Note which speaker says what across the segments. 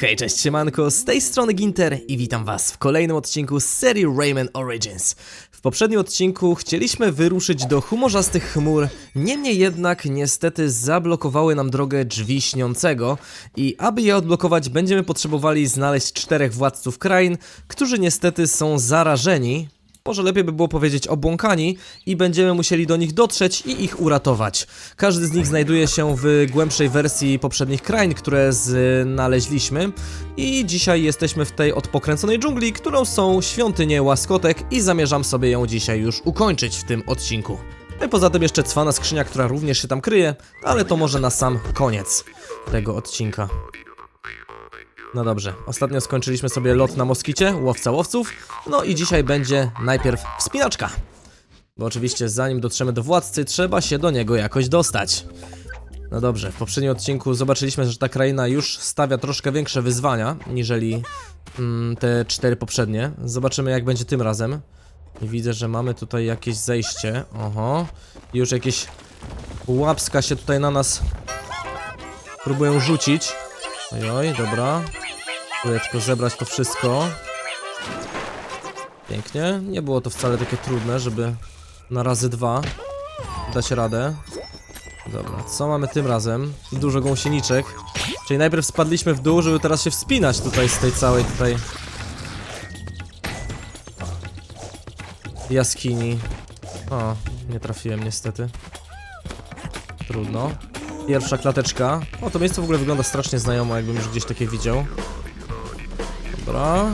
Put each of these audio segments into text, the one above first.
Speaker 1: Hej, cześć, siemanko, z tej strony Ginter i witam was w kolejnym odcinku z serii Rayman Origins. W poprzednim odcinku chcieliśmy wyruszyć do humorzastych chmur, niemniej jednak niestety zablokowały nam drogę drzwi śniącego i aby je odblokować będziemy potrzebowali znaleźć czterech władców krain, którzy niestety są zarażeni, może lepiej by było powiedzieć obłąkani i będziemy musieli do nich dotrzeć i ich uratować. Każdy z nich znajduje się w głębszej wersji poprzednich krain, które znaleźliśmy i dzisiaj jesteśmy w tej odpokręconej dżungli, którą są świątynie łaskotek i zamierzam sobie ją dzisiaj już ukończyć w tym odcinku. No i poza tym jeszcze cwana skrzynia, która również się tam kryje, ale to może na sam koniec tego odcinka. No dobrze, ostatnio skończyliśmy sobie lot na moskicie, łowca łowców, no i dzisiaj będzie najpierw wspinaczka. Bo oczywiście zanim dotrzemy do władcy, trzeba się do niego jakoś dostać. No dobrze, w poprzednim odcinku zobaczyliśmy, że ta kraina już stawia troszkę większe wyzwania, niżeli mm, te cztery poprzednie. Zobaczymy jak będzie tym razem. Widzę, że mamy tutaj jakieś zejście. Oho. Już jakieś łapska się tutaj na nas próbują rzucić. Ojoj, dobra. Próbuję tylko zebrać to wszystko. Pięknie. Nie było to wcale takie trudne, żeby na razy dwa dać radę. Dobra, co mamy tym razem? Dużo gąsieniczek. Czyli najpierw spadliśmy w dół, żeby teraz się wspinać tutaj z tej całej tutaj jaskini. O, nie trafiłem niestety. Trudno. Pierwsza klateczka. O, to miejsce w ogóle wygląda strasznie znajomo, jakbym już gdzieś takie widział. Dobra.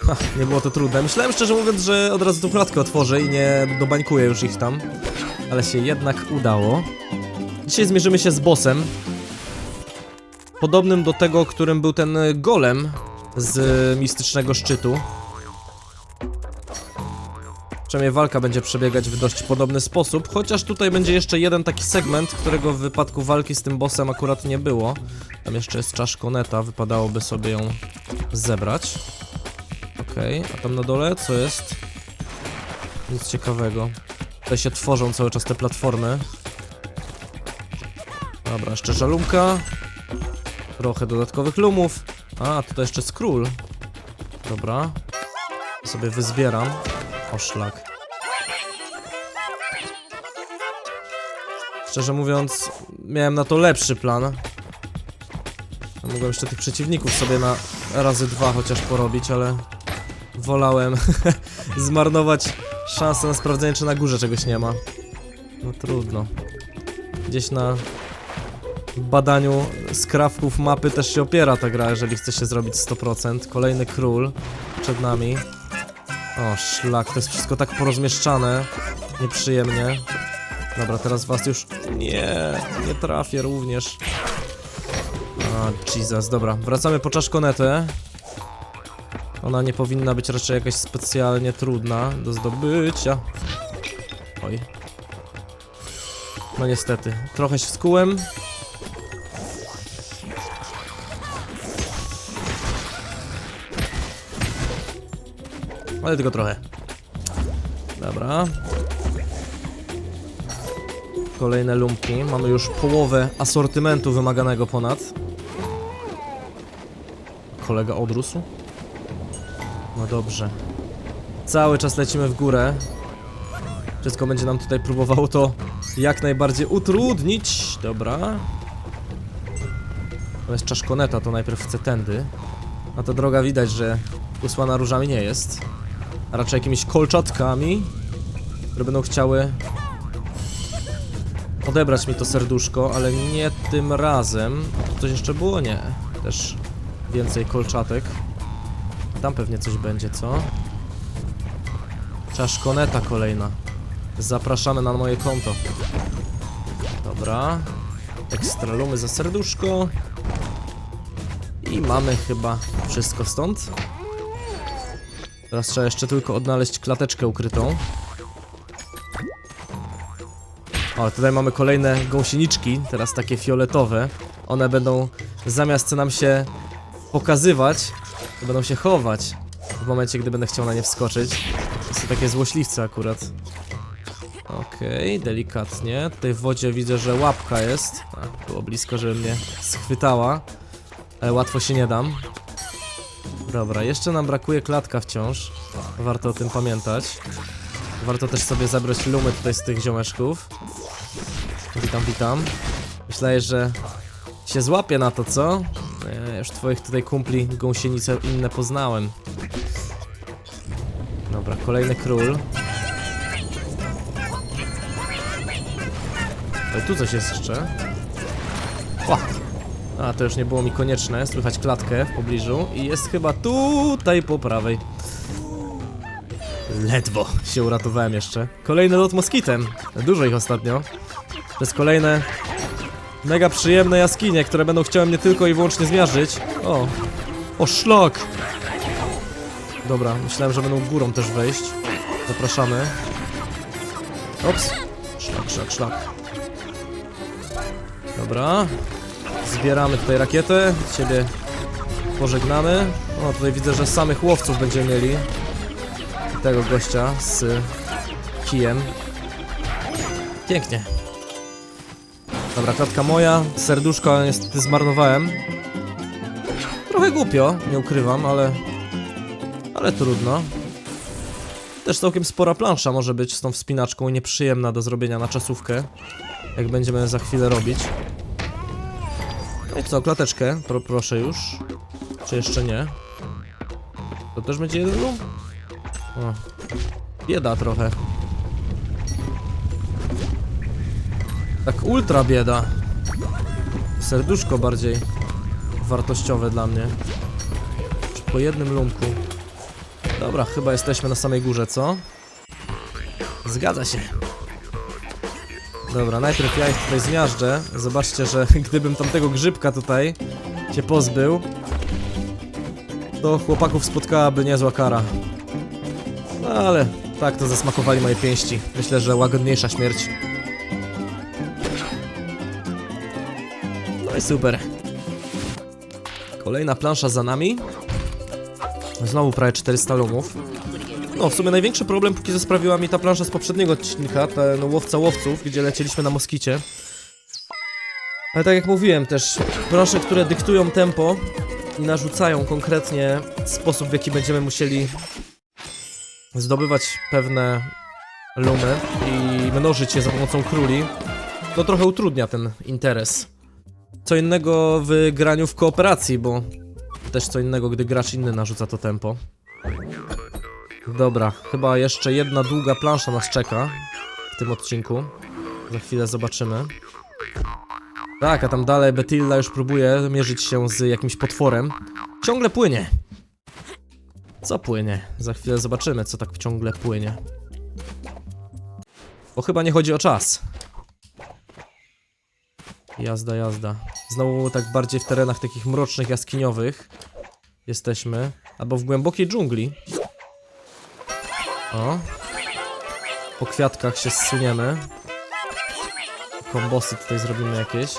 Speaker 1: Ha, nie było to trudne. Myślałem szczerze mówiąc, że od razu tą klatkę otworzę i nie dobańkuję już ich tam. Ale się jednak udało. Dzisiaj zmierzymy się z bossem. Podobnym do tego, którym był ten golem z mistycznego szczytu. Przynajmniej walka będzie przebiegać w dość podobny sposób, chociaż tutaj będzie jeszcze jeden taki segment, którego w wypadku walki z tym bossem akurat nie było. Tam jeszcze jest czaszkoneta, wypadałoby sobie ją zebrać. Okej, a tam na dole co jest? Nic ciekawego. Tutaj się tworzą cały czas te platformy. Dobra, jeszcze żalumka. Trochę dodatkowych lumów. A, tutaj jeszcze skról. Dobra. Sobie wyzbieram. O szlak. Szczerze mówiąc, miałem na to lepszy plan. Mogłem jeszcze tych przeciwników sobie na razy dwa chociaż porobić, ale wolałem zmarnować szansę na sprawdzenie, czy na górze czegoś nie ma. No trudno. Gdzieś na badaniu skrawków mapy też się opiera ta gra, jeżeli chce się zrobić 100%. Kolejny król przed nami. O, szlak, to jest wszystko tak porozmieszczane. Nieprzyjemnie. Dobra, teraz was już... Nie, nie trafię również. O, Jesus, dobra. Wracamy po czaszkonetę. Ona nie powinna być raczej jakaś specjalnie trudna do zdobycia. Oj. No niestety. Trochę się skułem. Ale tylko trochę. Dobra. Kolejne lumpki. Mamy już połowę asortymentu wymaganego ponad. Kolega odrósł. No dobrze. Cały czas lecimy w górę. Wszystko będzie nam tutaj próbowało to jak najbardziej utrudnić. Dobra. To jest czaszkoneta, to najpierw chcę tędy. A ta droga widać, że usłana różami nie jest raczej jakimiś kolczatkami, które będą chciały odebrać mi to serduszko, ale nie tym razem. A coś jeszcze było? Nie. Też więcej kolczatek. Tam pewnie coś będzie, co? Czaszkoneta kolejna. Zapraszamy na moje konto. Dobra. Ekstra lumy za serduszko. I mamy chyba wszystko stąd. Teraz trzeba jeszcze tylko odnaleźć klateczkę ukrytą. O, tutaj mamy kolejne gąsieniczki, teraz takie fioletowe. One będą, zamiast nam się pokazywać, to będą się chować w momencie, gdy będę chciał na nie wskoczyć. To są takie złośliwce akurat. Okej, okay, delikatnie. Tutaj w wodzie widzę, że łapka jest. A, było blisko, żeby mnie schwytała. Ale łatwo się nie dam. Dobra, jeszcze nam brakuje klatka wciąż. Warto o tym pamiętać. Warto też sobie zabrać lumy tutaj z tych ziomeczków. Witam, witam. Myślałeś, że się złapię na to, co? Ja już twoich tutaj kumpli gąsienice inne poznałem. Dobra, kolejny król. Ale tu coś jest jeszcze. A, to już nie było mi konieczne. Słychać klatkę w pobliżu. I jest chyba tutaj po prawej. Ledwo się uratowałem jeszcze. Kolejny lot moskitem. Dużo ich ostatnio. Jest kolejne mega przyjemne jaskinie, które będą chciały mnie tylko i wyłącznie zmiażdżyć. O! O, szlak! Dobra, myślałem, że będą górą też wejść. Zapraszamy. Ops. Szlak, szlak, szlak. Dobra. Zbieramy tutaj rakietę. Ciebie pożegnamy. O, tutaj widzę, że samych łowców będziemy mieli. Tego gościa z kijem. Pięknie. Dobra, klatka moja. Serduszko niestety zmarnowałem. Trochę głupio, nie ukrywam, ale... Ale trudno. Też całkiem spora plansza może być z tą wspinaczką nieprzyjemna do zrobienia na czasówkę. Jak będziemy za chwilę robić. I co, klateczkę, Pro, proszę już. Czy jeszcze nie? To też będzie jeden lum? O. Bieda trochę. Tak ultra bieda. Serduszko bardziej wartościowe dla mnie. Po jednym lumku? Dobra, chyba jesteśmy na samej górze, co? Zgadza się. Dobra, najpierw ja ich tutaj zmiażdżę. Zobaczcie, że gdybym tamtego grzybka tutaj się pozbył, to chłopaków spotkałaby niezła kara. No ale tak to zasmakowali moje pięści. Myślę, że łagodniejsza śmierć. No i super. Kolejna plansza za nami. Znowu prawie 400 lumów. No, w sumie największy problem póki co sprawiła mi ta plansza z poprzedniego odcinka, ten łowca łowców, gdzie lecieliśmy na moskicie. Ale tak jak mówiłem też, plansze, które dyktują tempo i narzucają konkretnie sposób, w jaki będziemy musieli zdobywać pewne lumy i mnożyć je za pomocą króli, to trochę utrudnia ten interes. Co innego w graniu w kooperacji, bo też co innego, gdy gracz inny narzuca to tempo. Dobra, chyba jeszcze jedna długa plansza nas czeka w tym odcinku. Za chwilę zobaczymy. Tak, a tam dalej Betilla już próbuje mierzyć się z jakimś potworem. Ciągle płynie. Co płynie? Za chwilę zobaczymy, co tak ciągle płynie. Bo chyba nie chodzi o czas. Jazda, jazda. Znowu tak bardziej w terenach takich mrocznych, jaskiniowych jesteśmy. Albo w głębokiej dżungli. O. Po kwiatkach się zsuniemy. Kombosy tutaj zrobimy jakieś.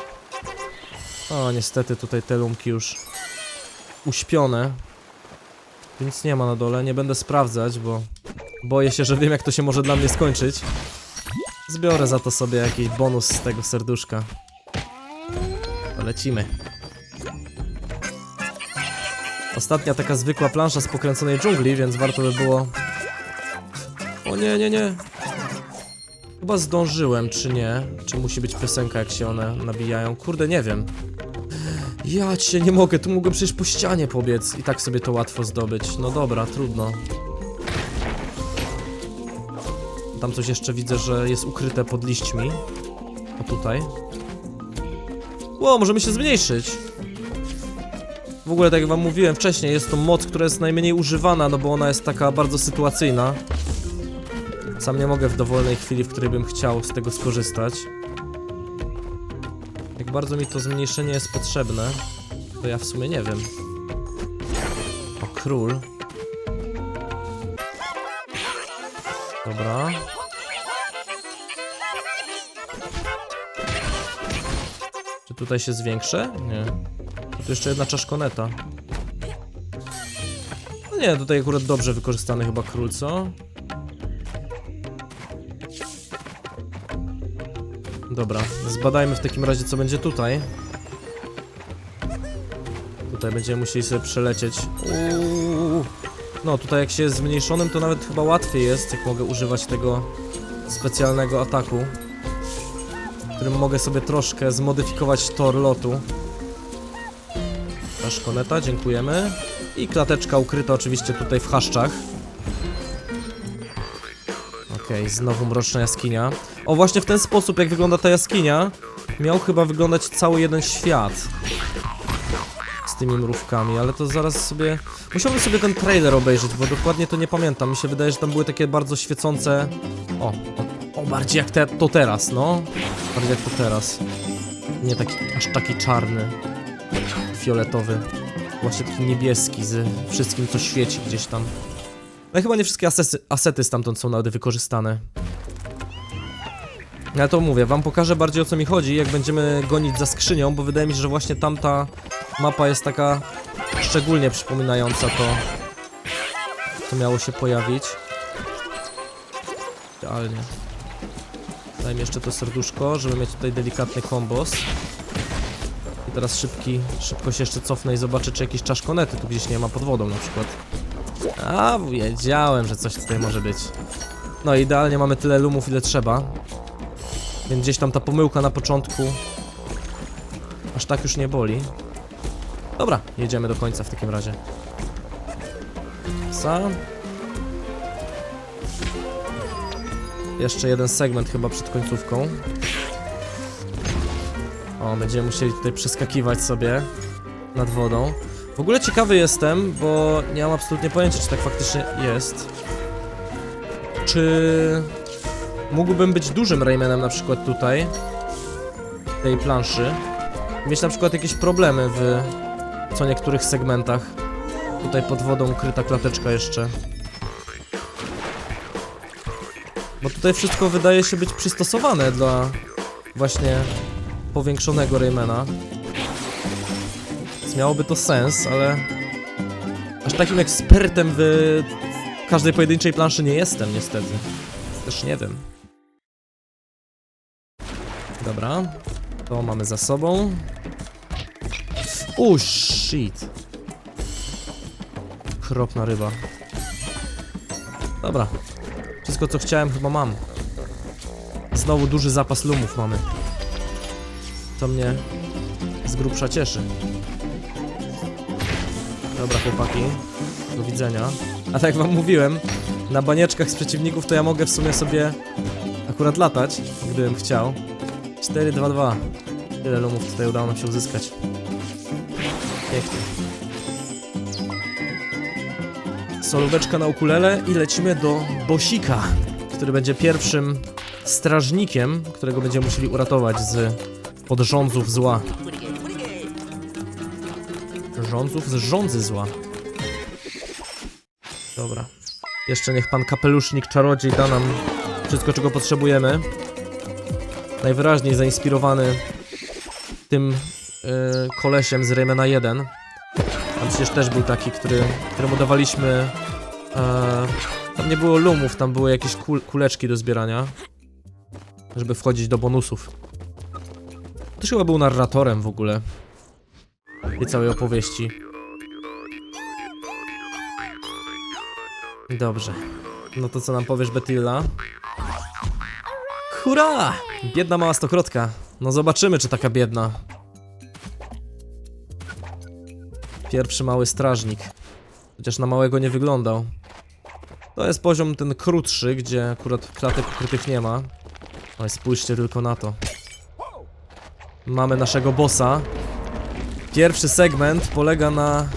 Speaker 1: O, niestety tutaj te lumki już uśpione. Nic nie ma na dole, nie będę sprawdzać, bo boję się, że wiem jak to się może dla mnie skończyć. Zbiorę za to sobie jakiś bonus z tego serduszka. Lecimy. Ostatnia taka zwykła plansza z pokręconej dżungli, więc warto by było... O nie, nie, nie. Chyba zdążyłem, czy nie? Czy musi być piosenka, jak się one nabijają? Kurde, nie wiem. Ja cię nie mogę, tu mogłem przecież po ścianie pobiec i tak sobie to łatwo zdobyć. No dobra, trudno. Tam coś jeszcze widzę, że jest ukryte pod liśćmi. O tutaj. Ło, możemy się zmniejszyć. W ogóle, tak jak wam mówiłem wcześniej, jest to moc, która jest najmniej używana, no bo ona jest taka bardzo sytuacyjna. Sam nie mogę w dowolnej chwili, w której bym chciał z tego skorzystać. Jak bardzo mi to zmniejszenie jest potrzebne, to ja w sumie nie wiem. O, król. Dobra. Czy tutaj się zwiększę? Nie. Tu jeszcze jedna czaszkoneta. No nie, tutaj akurat dobrze wykorzystany chyba król, co? Dobra, zbadajmy w takim razie co będzie tutaj. Tutaj będziemy musieli sobie przelecieć. Uuu. No, tutaj jak się jest zmniejszonym, to nawet chyba łatwiej jest, jak mogę używać tego specjalnego ataku. Którym mogę sobie troszkę zmodyfikować tor lotu. Ta szkoneta, dziękujemy. I klateczka ukryta oczywiście tutaj w chaszczach. Okej, znowu mroczna jaskinia. O, właśnie w ten sposób, jak wygląda ta jaskinia, miał chyba wyglądać cały jeden świat. Z tymi mrówkami, ale to zaraz sobie... Musiałbym sobie ten trailer obejrzeć, bo dokładnie to nie pamiętam. Mi się wydaje, że tam były takie bardzo świecące... O, o, o bardziej jak te, to teraz, no. Bardziej jak to teraz. Nie taki, aż taki czarny. Fioletowy. Właśnie taki niebieski z wszystkim, co świeci gdzieś tam. No chyba nie wszystkie asety stamtąd są nawet wykorzystane. Ja to mówię, wam pokażę bardziej o co mi chodzi, jak będziemy gonić za skrzynią, bo wydaje mi się, że właśnie tamta mapa jest taka szczególnie przypominająca to, co miało się pojawić. Idealnie. Daj mi jeszcze to serduszko, żeby mieć tutaj delikatny kombos. I teraz szybki, szybko się jeszcze cofnę i zobaczę, czy jakieś czaszkonety tu gdzieś nie ma pod wodą na przykład. A, wiedziałem, że coś tutaj może być. No idealnie mamy tyle lumów, ile trzeba. Więc gdzieś tam ta pomyłka na początku aż tak już nie boli. Dobra, jedziemy do końca w takim razie. Sa. Jeszcze jeden segment chyba przed końcówką. O, będziemy musieli tutaj przeskakiwać sobie nad wodą. W ogóle ciekawy jestem, bo nie mam absolutnie pojęcia, czy tak faktycznie jest. Czy mógłbym być dużym Raymanem na przykład tutaj, tej planszy, mieć na przykład jakieś problemy w co niektórych segmentach. Tutaj pod wodą ukryta klateczka jeszcze. Bo tutaj wszystko wydaje się być przystosowane dla właśnie powiększonego Raymana. Miałoby to sens, ale aż takim ekspertem w każdej pojedynczej planszy nie jestem niestety. Też nie wiem. Dobra, to mamy za sobą. O shit. Kropna ryba. Dobra. Wszystko co chciałem chyba mam. Znowu duży zapas lumów mamy. To mnie z grubsza cieszy. Dobra chłopaki, do widzenia. A tak jak wam mówiłem, na banieczkach z przeciwników to ja mogę w sumie sobie akurat latać, gdybym chciał. 4-2-2. Tyle lumów tutaj udało nam się uzyskać. Pięknie. Solóweczka na ukulele i lecimy do Bosika, który będzie pierwszym strażnikiem, którego będziemy musieli uratować z pod rządzów zła. Rządzów z rządzy zła. Dobra. Jeszcze niech pan kapelusznik czarodziej da nam wszystko, czego potrzebujemy. Najwyraźniej zainspirowany tym yy, kolesiem z Raymana 1. Tam przecież też był taki, który, któremu dawaliśmy... E, tam nie było lumów, tam były jakieś kul kuleczki do zbierania. Żeby wchodzić do bonusów. Też chyba był narratorem w ogóle. Tej całej opowieści. Dobrze. No to co nam powiesz, Betilla? Hurra! Biedna mała stokrotka. No zobaczymy, czy taka biedna. Pierwszy mały strażnik. Chociaż na małego nie wyglądał. To jest poziom ten krótszy, gdzie akurat klatek ukrytych nie ma. Ale spójrzcie tylko na to. Mamy naszego bossa. Pierwszy segment polega na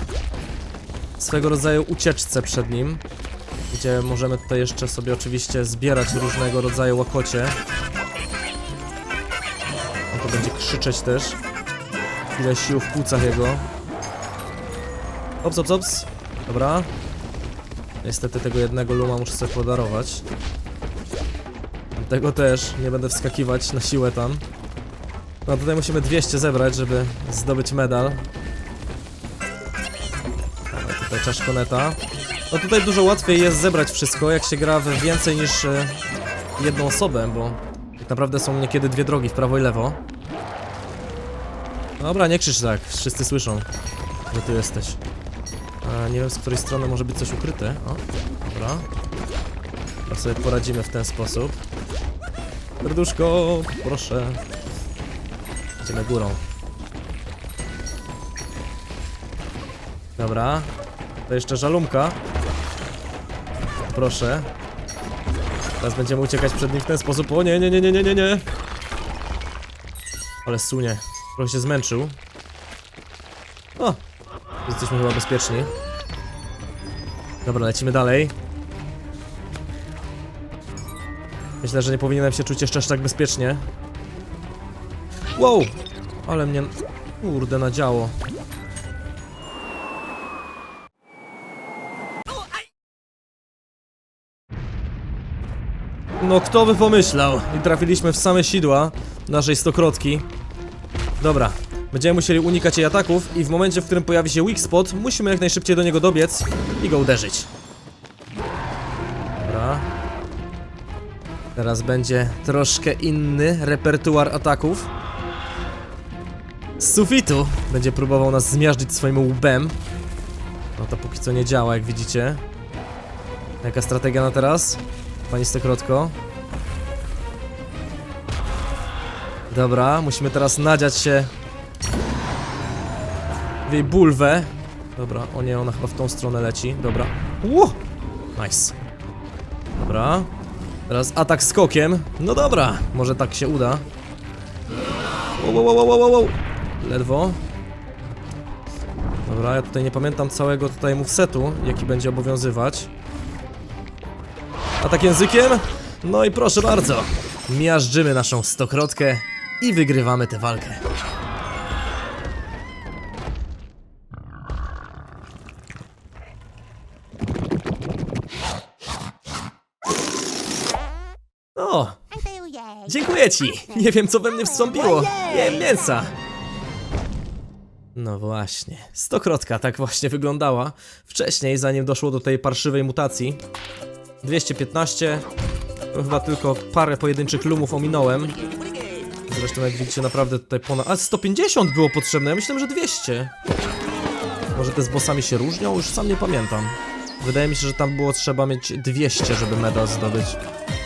Speaker 1: swego rodzaju ucieczce przed nim. Gdzie możemy tutaj jeszcze sobie oczywiście zbierać różnego rodzaju łakocie. On to będzie krzyczeć też. Ile sił w płucach jego. Ops, ops, ops. Dobra. Niestety tego jednego luma muszę sobie podarować. Tego też, nie będę wskakiwać na siłę tam. No tutaj musimy 200 zebrać, żeby zdobyć medal. Dawaj tutaj czaszkoneta. No tutaj dużo łatwiej jest zebrać wszystko, jak się gra w więcej niż e, jedną osobę, bo tak naprawdę są niekiedy dwie drogi, w prawo i lewo. Dobra, nie krzycz tak, wszyscy słyszą. Gdzie ty jesteś? A, nie wiem z której strony może być coś ukryte. O, dobra. To sobie poradzimy w ten sposób. Serduszko, proszę. Idziemy górą. Dobra. To jeszcze żalumka. Proszę. Teraz będziemy uciekać przed nim w ten sposób. O nie, nie, nie, nie, nie, nie, nie. Ale sunie. Trochę się zmęczył. O! Jesteśmy chyba bezpieczni. Dobra, lecimy dalej. Myślę, że nie powinienem się czuć jeszcze aż tak bezpiecznie. Wow! Ale mnie... Kurde, nadziało. No kto by pomyślał? I trafiliśmy w same sidła naszej stokrotki. Dobra, będziemy musieli unikać jej ataków i w momencie, w którym pojawi się weak spot, musimy jak najszybciej do niego dobiec i go uderzyć. Dobra. Teraz będzie troszkę inny repertuar ataków. Z sufitu będzie próbował nas zmiażdżyć swoim łbem. No to póki co nie działa, jak widzicie. Jaka strategia na teraz? Pani Stokrotko. Dobra, musimy teraz nadziać się w jej bulwę. Dobra, o nie, ona chyba w tą stronę leci. Dobra. Ło! Nice. Dobra. Teraz atak skokiem. No dobra, może tak się uda. Wow, wow, wow, wow, wow. Ledwo. Dobra, ja tutaj nie pamiętam całego tutaj movesetu, jaki będzie obowiązywać. Atak językiem? No i proszę bardzo. Miażdżymy naszą stokrotkę i wygrywamy tę walkę. O, dziękuję ci. Nie wiem co we mnie wstąpiło. Jem mięsa. No właśnie, stokrotka tak właśnie wyglądała wcześniej, zanim doszło do tej parszywej mutacji. 215. To chyba tylko parę pojedynczych lumów ominąłem. Zresztą jak widzicie naprawdę tutaj ponad... A 150 było potrzebne, ja myślałem, że 200. Może te z bossami się różnią? Już sam nie pamiętam. Wydaje mi się, że tam było trzeba mieć 200, żeby medal zdobyć.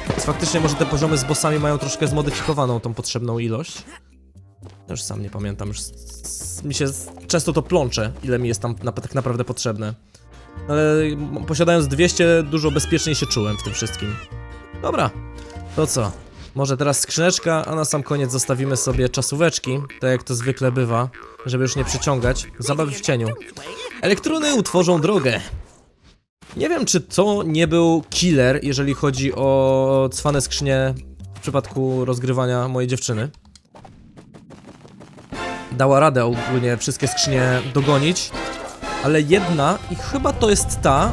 Speaker 1: Więc faktycznie może te poziomy z bossami mają troszkę zmodyfikowaną tą potrzebną ilość. Już sam nie pamiętam, już mi się często to plącze, ile mi jest tam na, tak naprawdę potrzebne. Ale posiadając 200 dużo bezpieczniej się czułem w tym wszystkim. Dobra, to co? Może teraz skrzyneczka, a na sam koniec zostawimy sobie czasóweczki, tak jak to zwykle bywa, żeby już nie przyciągać. Zabawy w cieniu. Elektrony utworzą drogę. Nie wiem, czy to nie był killer, jeżeli chodzi o cwane skrzynie w przypadku rozgrywania mojej dziewczyny. Dała radę ogólnie wszystkie skrzynie dogonić, ale jedna, i chyba to jest ta,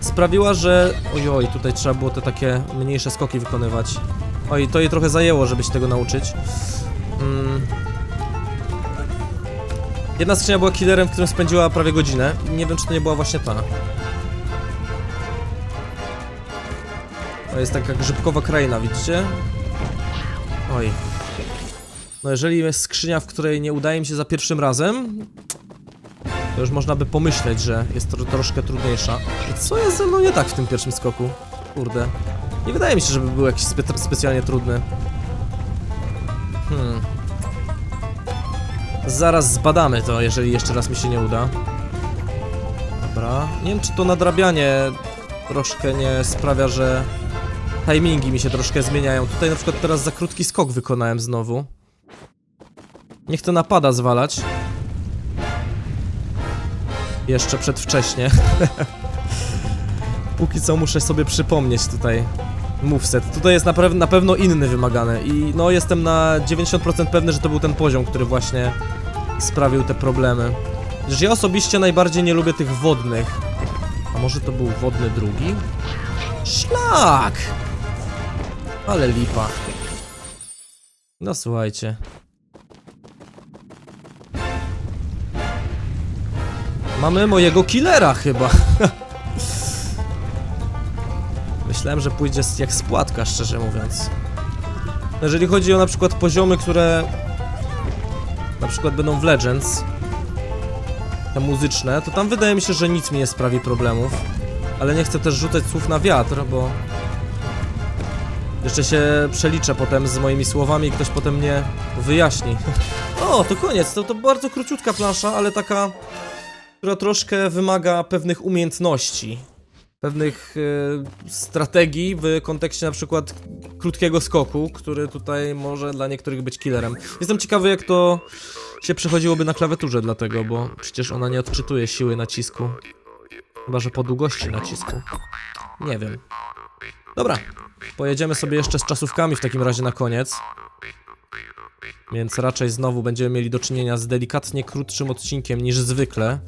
Speaker 1: sprawiła, że... Ojoj, tutaj trzeba było te takie mniejsze skoki wykonywać. Oj, to jej trochę zajęło, żeby się tego nauczyć. Mm. Jedna skrzynia była killerem, w którym spędziła prawie godzinę. Nie wiem, czy to nie była właśnie ta. To jest taka grzybkowa kraina, widzicie? Oj. No jeżeli jest skrzynia, w której nie udaje mi się za pierwszym razem, to już można by pomyśleć, że jest to troszkę trudniejsza. I co jest ze mną nie tak w tym pierwszym skoku? Kurde. Nie wydaje mi się, żeby był jakiś spe specjalnie trudny. Hmm. Zaraz zbadamy to, jeżeli jeszcze raz mi się nie uda. Dobra. Nie wiem, czy to nadrabianie troszkę nie sprawia, że timingi mi się troszkę zmieniają. Tutaj na przykład teraz za krótki skok wykonałem znowu. Nie chcę napada zwalać. Jeszcze przedwcześnie. Póki co muszę sobie przypomnieć tutaj moveset. Tutaj jest na, pew na pewno inny wymagany i no jestem na 90% pewny, że to był ten poziom, który właśnie sprawił te problemy. Że ja osobiście najbardziej nie lubię tych wodnych. A może to był wodny drugi? Szlak! Ale lipa. No słuchajcie. Mamy mojego killera chyba. Myślałem, że pójdzie jak spłatka, szczerze mówiąc. Jeżeli chodzi o na przykład poziomy, które na przykład będą w Legends, te muzyczne, to tam wydaje mi się, że nic mi nie sprawi problemów. Ale nie chcę też rzucać słów na wiatr, bo... Jeszcze się przeliczę potem z moimi słowami i ktoś potem mnie wyjaśni. o, to koniec. To, to bardzo króciutka plansza, ale taka, która troszkę wymaga pewnych umiejętności. Pewnych e, strategii w kontekście na przykład krótkiego skoku, który tutaj może dla niektórych być killerem. Jestem ciekawy, jak to się przechodziłoby na klawiaturze dlatego, bo przecież ona nie odczytuje siły nacisku. Chyba, że po długości nacisku. Nie wiem. Dobra, pojedziemy sobie jeszcze z czasówkami w takim razie na koniec. Więc raczej znowu będziemy mieli do czynienia z delikatnie krótszym odcinkiem niż zwykle.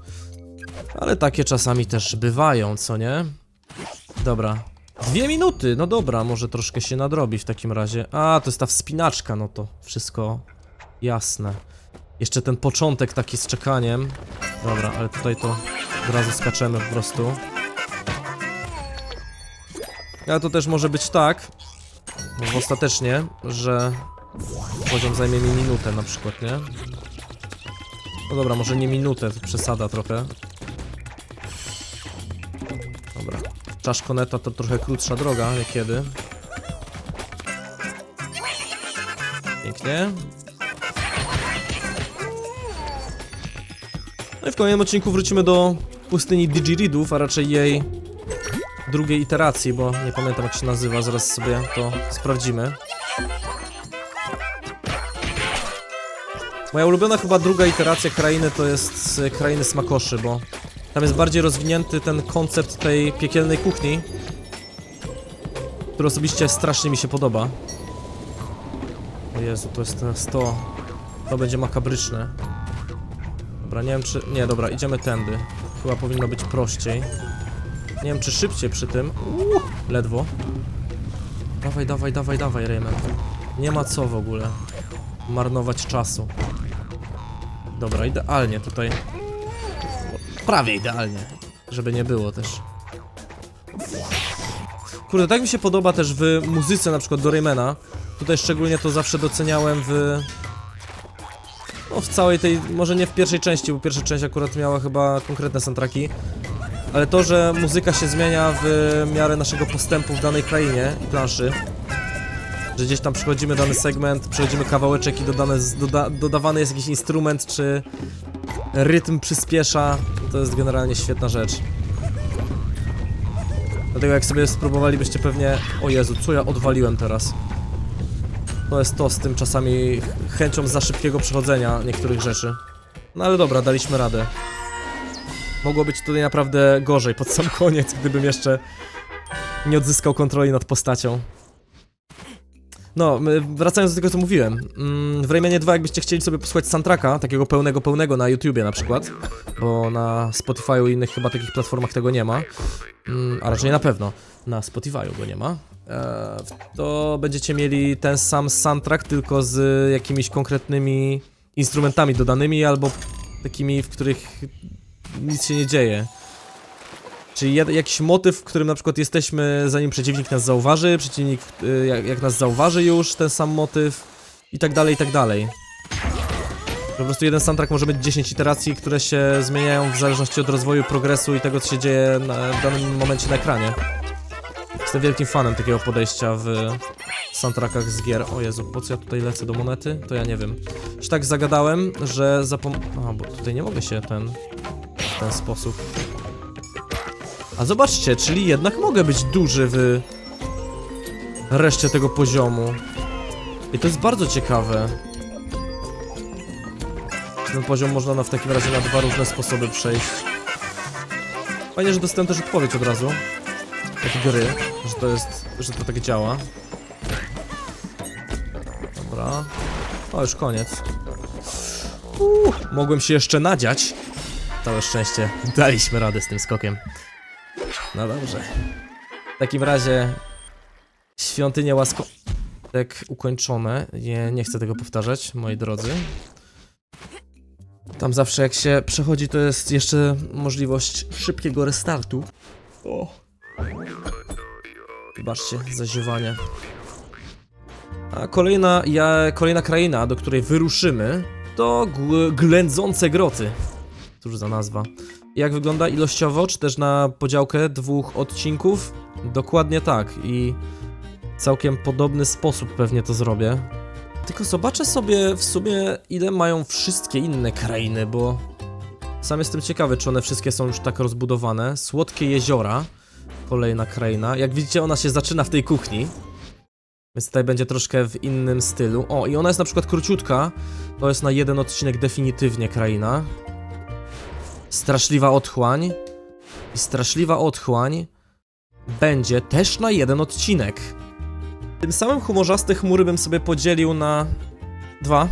Speaker 1: Ale takie czasami też bywają, co nie? Dobra. Dwie minuty, no dobra, może troszkę się nadrobi w takim razie. A, to jest ta wspinaczka, no to wszystko jasne. Jeszcze ten początek taki z czekaniem. Dobra, ale tutaj to od razu skaczemy po prostu. Ale to też może być tak, no, ostatecznie, że poziom zajmie mi minutę na przykład, nie? No dobra, może nie minutę, to przesada trochę. Dobra. Czaszkoneta to trochę krótsza droga, niekiedy. Pięknie. No i w kolejnym odcinku wrócimy do pustyni Digiridów, a raczej jej drugiej iteracji, bo nie pamiętam jak się nazywa, zaraz sobie to sprawdzimy. Moja ulubiona chyba druga iteracja krainy to jest z krainy smakoszy, bo tam jest bardziej rozwinięty ten koncept tej piekielnej kuchni, który osobiście strasznie mi się podoba. O Jezu, to jest teraz to. To będzie makabryczne. Dobra, nie wiem czy... Nie, dobra, idziemy tędy. Chyba powinno być prościej. Nie wiem czy szybciej przy tym. Uuu, ledwo. Dawaj, dawaj, dawaj, dawaj, Rayman. Nie ma co w ogóle marnować czasu. Dobra, idealnie tutaj. Prawie idealnie, żeby nie było też. Kurde, tak mi się podoba też w muzyce na przykład do Raymana. Tutaj szczególnie to zawsze doceniałem w... No w całej tej, może nie w pierwszej części, bo pierwsza część akurat miała chyba konkretne soundtracki. Ale to, że muzyka się zmienia w miarę naszego postępu w danej krainie i planszy. Że gdzieś tam przechodzimy dany segment, przechodzimy kawałeczek i dodane, doda, dodawany jest jakiś instrument, czy rytm przyspiesza. To jest generalnie świetna rzecz. Dlatego jak sobie spróbowalibyście pewnie... O Jezu, co ja odwaliłem teraz? To jest to z tym czasami ch- chęcią za szybkiego przechodzenia niektórych rzeczy. No ale dobra, daliśmy radę. Mogło być tutaj naprawdę gorzej pod sam koniec, gdybym jeszcze nie odzyskał kontroli nad postacią. No, wracając do tego, co mówiłem. mm, W Raymanie 2, jakbyście chcieli sobie posłuchać soundtracka, takiego pełnego, pełnego na YouTubie na przykład, bo na Spotify'u i innych chyba takich platformach tego nie ma, mm, a raczej na pewno na Spotify'u go nie ma, e, to będziecie mieli ten sam soundtrack, tylko z jakimiś konkretnymi instrumentami dodanymi, albo takimi, w których nic się nie dzieje. Czyli jakiś motyw, w którym na przykład jesteśmy, zanim przeciwnik nas zauważy, przeciwnik y, jak, jak nas zauważy już, ten sam motyw i tak dalej, i tak dalej. Po prostu jeden soundtrack może mieć 10 iteracji, które się zmieniają w zależności od rozwoju, progresu i tego, co się dzieje na, w danym momencie na ekranie. Jestem wielkim fanem takiego podejścia w soundtrackach z gier. O Jezu, po co ja tutaj lecę do monety? To ja nie wiem. Już tak zagadałem, że zapom... A, bo tutaj nie mogę się ten... w ten sposób... A zobaczcie, czyli jednak mogę być duży w reszcie tego poziomu. I to jest bardzo ciekawe. Ten poziom można na, w takim razie na dwa różne sposoby przejść. Fajnie, że dostałem też odpowiedź od razu. Od gry, że to jest, że to tak działa. Dobra. O, już koniec. Uuu, mogłem się jeszcze nadziać. Całe szczęście. Daliśmy radę z tym skokiem. No dobrze. W takim razie świątynie łaskowek ukończone. Nie, nie chcę tego powtarzać, moi drodzy. Tam zawsze jak się przechodzi, to jest jeszcze możliwość szybkiego restartu. O. Wybaczcie, zaziewanie. A kolejna, ja, kolejna kraina, do której wyruszymy, to gl- ględzące groty. Cóż za nazwa. Jak wygląda ilościowo, czy też na podziałkę dwóch odcinków? Dokładnie tak i całkiem podobny sposób pewnie to zrobię. Tylko zobaczę sobie w sumie ile mają wszystkie inne krainy, bo sam jestem ciekawy, czy one wszystkie są już tak rozbudowane. Słodkie jeziora, kolejna kraina. Jak widzicie, ona się zaczyna w tej kuchni. Więc tutaj będzie troszkę w innym stylu. O, i ona jest na przykład króciutka. To jest na jeden odcinek definitywnie kraina. Straszliwa otchłań. I straszliwa otchłań będzie też na jeden odcinek. Tym samym humorzaste chmury bym sobie podzielił na dwa.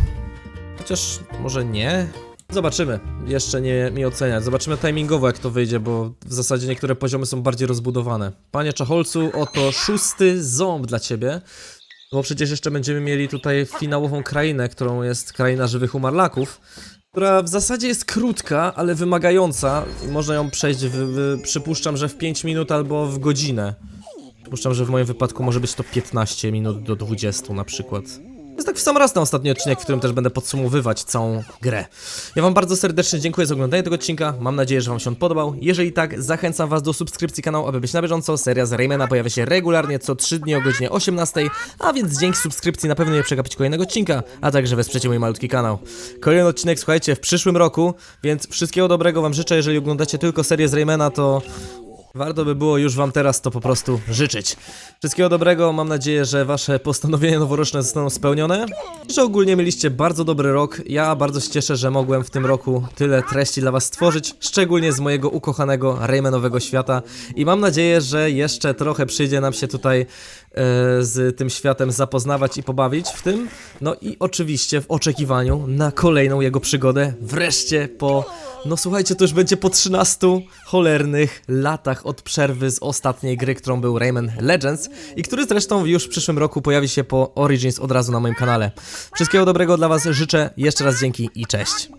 Speaker 1: Chociaż może nie. Zobaczymy. Jeszcze nie mi oceniać. Zobaczymy timingowo jak to wyjdzie, bo w zasadzie niektóre poziomy są bardziej rozbudowane. Panie Czacholcu, oto szósty ząb dla ciebie. Bo przecież jeszcze będziemy mieli tutaj finałową krainę, którą jest kraina żywych umarlaków, która w zasadzie jest krótka, ale wymagająca i można ją przejść, w, w, przypuszczam, że w 5 minut albo w godzinę. Przypuszczam, że w moim wypadku może być to 15 minut do 20 na przykład. Jest tak w sam raz na ostatni odcinek, w którym też będę podsumowywać całą grę. Ja wam bardzo serdecznie dziękuję za oglądanie tego odcinka, mam nadzieję, że wam się on podobał. Jeżeli tak, zachęcam was do subskrypcji kanału, aby być na bieżąco. Seria z Raymana pojawia się regularnie co 3 dni o godzinie 18, a więc dzięki subskrypcji na pewno nie przegapić kolejnego odcinka, a także wesprzecie mój malutki kanał. Kolejny odcinek, słuchajcie, w przyszłym roku, więc wszystkiego dobrego wam życzę, jeżeli oglądacie tylko serię z Raymana, to Warto by było już wam teraz to po prostu życzyć. Wszystkiego dobrego, mam nadzieję, że wasze postanowienia noworoczne zostaną spełnione. Że ogólnie mieliście bardzo dobry rok. Ja bardzo się cieszę, że mogłem w tym roku tyle treści dla was stworzyć, szczególnie z mojego ukochanego Raymanowego świata. I mam nadzieję, że jeszcze trochę przyjdzie nam się tutaj z tym światem zapoznawać i pobawić w tym. No i oczywiście w oczekiwaniu na kolejną jego przygodę. Wreszcie po no słuchajcie, to już będzie po 13 cholernych latach od przerwy z ostatniej gry, którą był Rayman Legends i który zresztą już w przyszłym roku pojawi się po Origins od razu na moim kanale. Wszystkiego dobrego dla Was życzę, jeszcze raz dzięki i cześć.